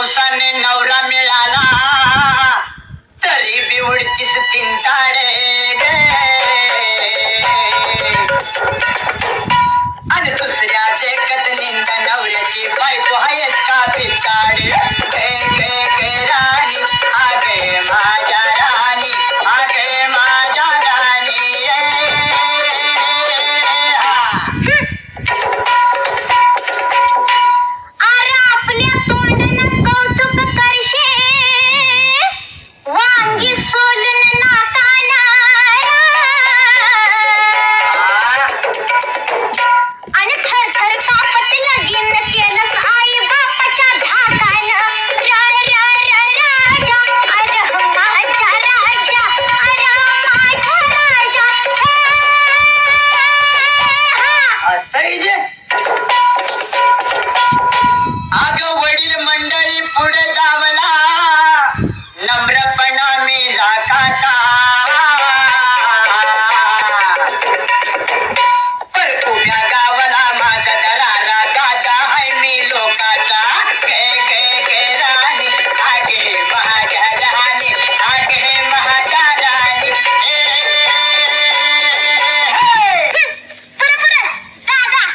नवसाने नवरा मिळाला. तरी बिवडतीस तीन ताडे गे. आणि दुसऱ्याचे कत निंदा नवऱ्याची बायको आहेस का पिताडे गे गे गे राणी आगे माझ्या हा. आणि थरथर कापत लगीन केलंस आई बापाच्या रा रा रा राजा अरे माझा राजा अरे माझा राजा. हा. आता